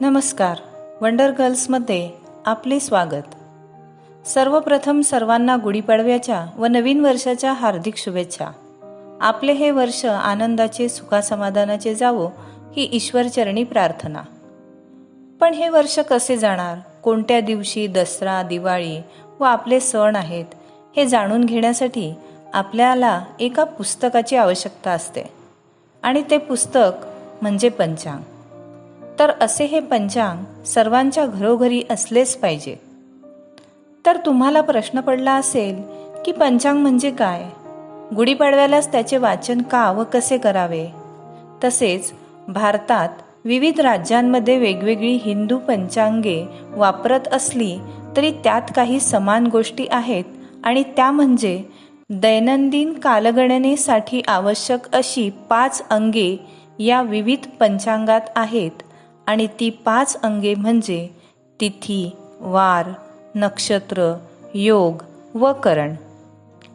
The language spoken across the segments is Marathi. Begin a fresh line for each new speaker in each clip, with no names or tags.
नमस्कार. वंडर गर्ल्समध्ये आपले स्वागत. सर्वप्रथम सर्वांना गुढीपाडव्याच्या व नवीन वर्षाच्या हार्दिक शुभेच्छा. आपले हे वर्ष आनंदाचे सुखासमाधानाचे जावो ही ईश्वरचरणी प्रार्थना. पण हे वर्ष कसे जाणार? कोणत्या दिवशी दसरा दिवाळी व आपले सण आहेत हे जाणून घेण्यासाठी आपल्याला एका पुस्तकाची आवश्यकता असते. आणि ते पुस्तक म्हणजे पंचांग. तर असे हे पंचांग सर्वांच्या घरोघरी असलेच पाहिजे. तर तुम्हाला प्रश्न पडला असेल की पंचांग म्हणजे काय? गुढीपाडव्यालाच त्याचे वाचन का व कसे करावे? तसेच भारतात विविध राज्यांमध्ये वेगवेगळी हिंदू पंचांगे वापरत असली तरी त्यात काही समान गोष्टी आहेत आणि त्या म्हणजे दैनंदिन कालगणनेसाठी आवश्यक अशी पाच अंगे या विविध पंचांगात आहेत. आणि ती पाच अंगे म्हणजे तिथी वार नक्षत्र योग व करण.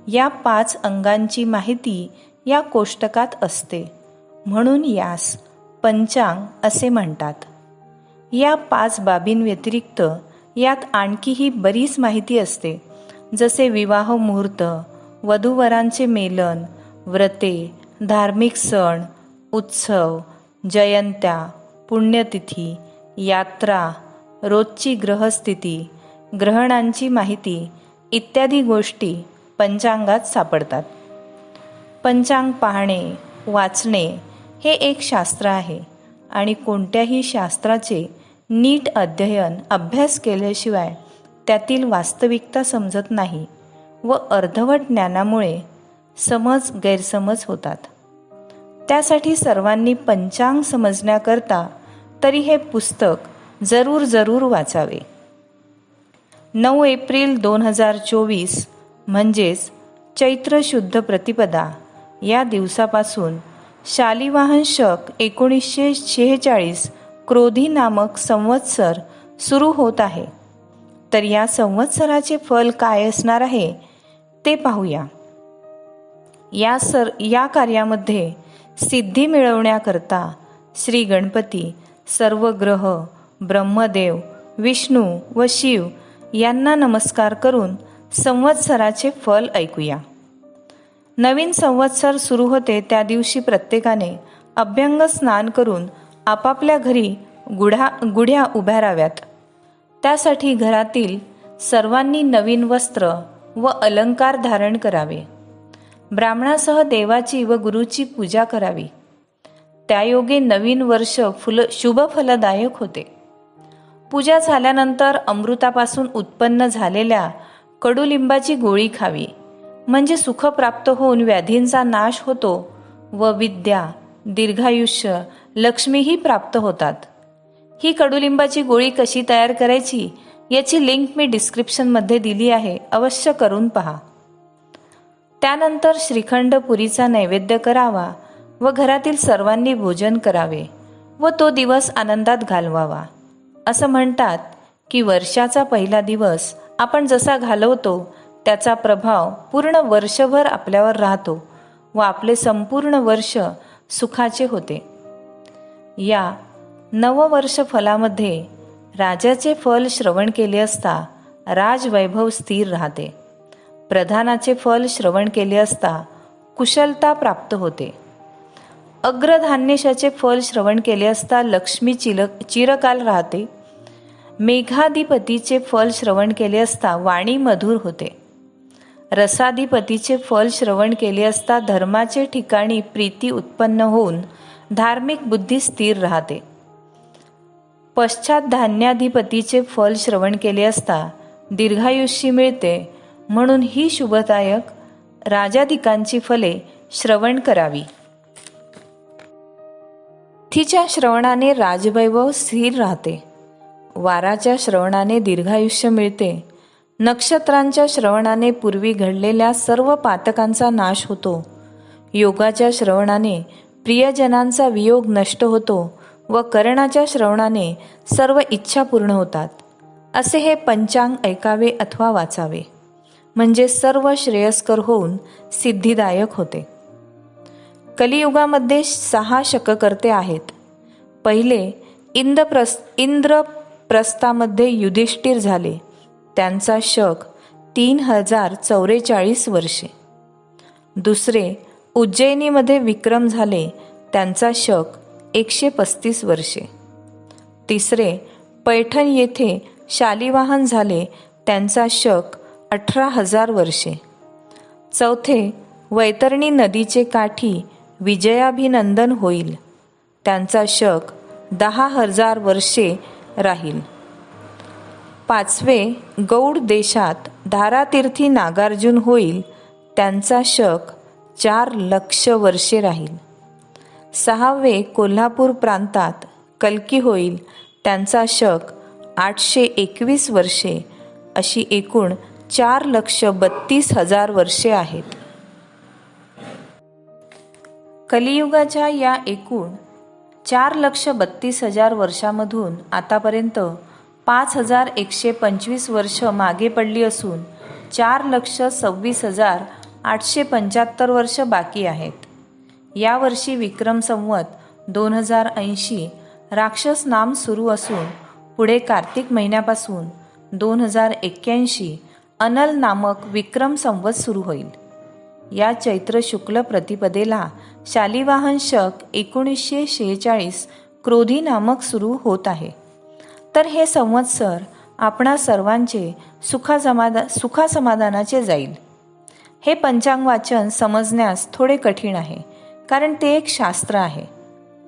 या पाच अंगांची माहिती या कोष्टकात असते. म्हणून यास पंचांग असे म्हणतात. या पाच बाबींव्यतिरिक्त यात आणखीही बरीच माहिती असते. जसे विवाह मुहूर्त वधूवरांचे मेलन व्रते धार्मिक सण उत्सव जयंत्या पुण्यतिथी यात्रा रोजची ग्रहस्थिती ग्रहणांची माहिती इत्यादी गोष्टी पंचांगात सापडतात. पंचांग पाहणे वाचणे हे एक शास्त्र आहे आणि कोणत्याही शास्त्राचे नीट अध्ययन अभ्यास केल्याशिवाय त्यातील वास्तविकता समजत नाही व अर्धवट ज्ञानामुळे समज गैरसमज होतात. त्यासाठी सर्वांनी पंचांग समजण्याकरता तरी हे पुस्तक जरूर जरूर वाचावे. नऊ एप्रिल दोन हजार चोवीस म्हणजेच चैत्र शुद्ध प्रतिपदा या दिवसापासून शालिवाहन शक एकोणीसशे शेहेचाळीस क्रोधी नामक संवत्सर सुरू होत आहे. तर या संवत्सराचे फल काय असणार आहे ते पाहूया. या सर या कार्यामध्ये सिद्धी मिळवण्याकरता श्री गणपती सर्व ग्रह ब्रह्मदेव विष्णू व शिव यांना नमस्कार करून संवत्सराचे फल ऐकूया. नवीन संवत्सर सुरू होते त्या दिवशी प्रत्येकाने अभ्यंग स्नान करून आपापल्या घरी गुढा गुढ्या उभ्या राव्यात. त्यासाठी घरातील सर्वांनी नवीन वस्त्र व अलंकार धारण करावे. ब्राह्मणासह देवाची व गुरुची पूजा करावी. त्यायोगे नवीन वर्ष फुल शुभफलदायक होते. पूजा झाल्यानंतर अमृतापासून उत्पन्न झालेल्या कडुलिंबाची गोळी खावी. म्हणजे सुख प्राप्त होऊन व्याधींचा नाश होतो व विद्या दीर्घायुष्य लक्ष्मीही प्राप्त होतात. ही कडुलिंबाची गोळी कशी तयार करायची याची लिंक मी डिस्क्रिप्शनमध्ये दिली आहे अवश्य करून पहा. त्यानंतर श्रीखंड पुरीचा नैवेद्य करावा व घरातील सर्वांनी भोजन करावे व तो दिवस आनंदात घालवावा. असं म्हणतात की वर्षाचा पहिला दिवस आपण जसा घालवतो त्याचा प्रभाव पूर्ण वर्षभर आपल्यावर राहतो व आपले संपूर्ण वर्ष सुखाचे होते. या नववर्ष फलामध्ये राजाचे फल श्रवण केले असता राजवैभव स्थिर राहते. प्रधानाचे फल श्रवण केले असता कुशलता प्राप्त होते. अग्रधान्यशाचे फल श्रवण केले असता लक्ष्मी चिल चिरकाल राहते. मेघाधिपतीचे फल श्रवण केले असता वाणी मधुर होते. रसाधिपतीचे फल श्रवण केले असता धर्माचे ठिकाणी प्रीती उत्पन्न होऊन धार्मिक बुद्धी स्थिर राहते. पश्चात धान्याधिपतीचे फल श्रवण केले असता दीर्घायुष्य मिळते. म्हणून ही शुभदायक राजाधिकांची फले श्रवण करावी. तिच्या श्रवणाने राजवैभव स्थिर राहते. वाराच्या श्रवणाने दीर्घायुष्य मिळते. नक्षत्रांच्या श्रवणाने पूर्वी घडलेल्या सर्व पातकांचा नाश होतो. योगाच्या श्रवणाने प्रियजनांचा वियोग नष्ट होतो व कर्णाच्या श्रवणाने सर्व इच्छा पूर्ण होतात. असे हे पंचांग ऐकावे अथवा वाचावे. म्हणजे सर्व श्रेयस्कर होऊन सिद्धिदायक होते. कलियुगामध्ये सहा शककर्ते आहेत. पहिले इंद्रप्रस् इंद्रप्रस्थामध्ये युधिष्ठिर झाले. त्यांचा शक तीन हजार चौवेचाळीस वर्षे. दुसरे उज्जैनीमध्ये विक्रम झाले. त्यांचा शक एकशे पस्तीस वर्षे. तिसरे पैठण येथे शालिवाहन झाले. त्यांचा शक अठरा हजार वर्षे. चौथे वैतरणी नदीचे काठी विजयाभिनंदन होईल. त्यांचा शक दहा हजार वर्षे राहील. पाचवे गौड देशात धारातीर्थी नागार्जुन होईल. त्यांचा शक चार लक्ष वर्षे राहील. सहावे कोल्हापूर प्रांतात कल्की होईल. त्यांचा शक आठशे एकवीस वर्षे. अशी एकूण चार लक्ष बत्तीस हजार वर्षे आहेत. कलियुगाच्या या एकूण चार लक्ष बत्तीस हजार वर्षामधून आतापर्यंत पाच हजार एकशे पंचवीस वर्ष मागे पडली असून चार लक्ष सव्वीस हजार आठशे पंच्याहत्तर वर्ष बाकी आहेत. यावर्षी विक्रम संवत दोन हजार ऐंशी राक्षस नाम सुरू असून पुढे कार्तिक महिन्यापासून दोन हजार एक्क्याऐंशी अनल नामक विक्रम संवत सुरू होईल. या चैत्र शुक्ल प्रतिपदेला शालिवाहन शक एकोणीसशे शेहेचाळीस क्रोधी नामक सुरू होत आहे. तर हे संवत्सर आपणा सर्वांचे सुखासमाधा सुखासमाधानाचे जाईल. हे पंचांग वाचन समजण्यास थोडे कठीण आहे कारण ते एक शास्त्र आहे.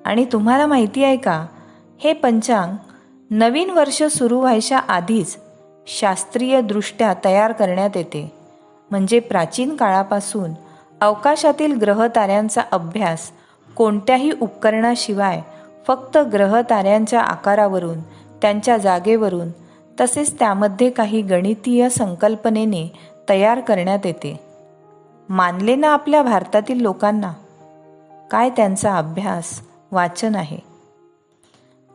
आणि तुम्हाला माहिती आहे का हे पंचांग नवीन वर्ष सुरू व्हायच्या आधीच शास्त्रीयदृष्ट्या तयार करण्यात येते. म्हणजे प्राचीन काळापासून अवकाशातील ग्रहताऱ्यांचा अभ्यास कोणत्याही उपकरणाशिवाय फक्त ग्रहताऱ्यांच्या आकारावरून त्यांच्या जागेवरून तसेच त्यामध्ये काही गणितीय संकल्पनेने तयार करण्यात येते. मानले ना आपल्या भारतातील लोकांना? काय त्यांचा अभ्यास वाचन आहे?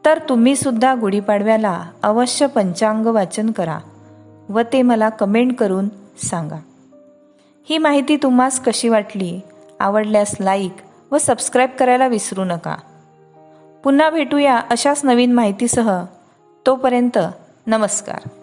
तर तुम्ही सुद्धा गुढीपाडव्याला अवश्य पंचांग वाचन करा व ते मला कमेंट करून सांगा. ही माहिती तुम्हास कशी वाटली आवडल्यास लाईक व सबस्क्राईब करायला विसरू नका. पुन्हा भेटूया अशाच नवीन माहितीसह. तोपर्यंत नमस्कार.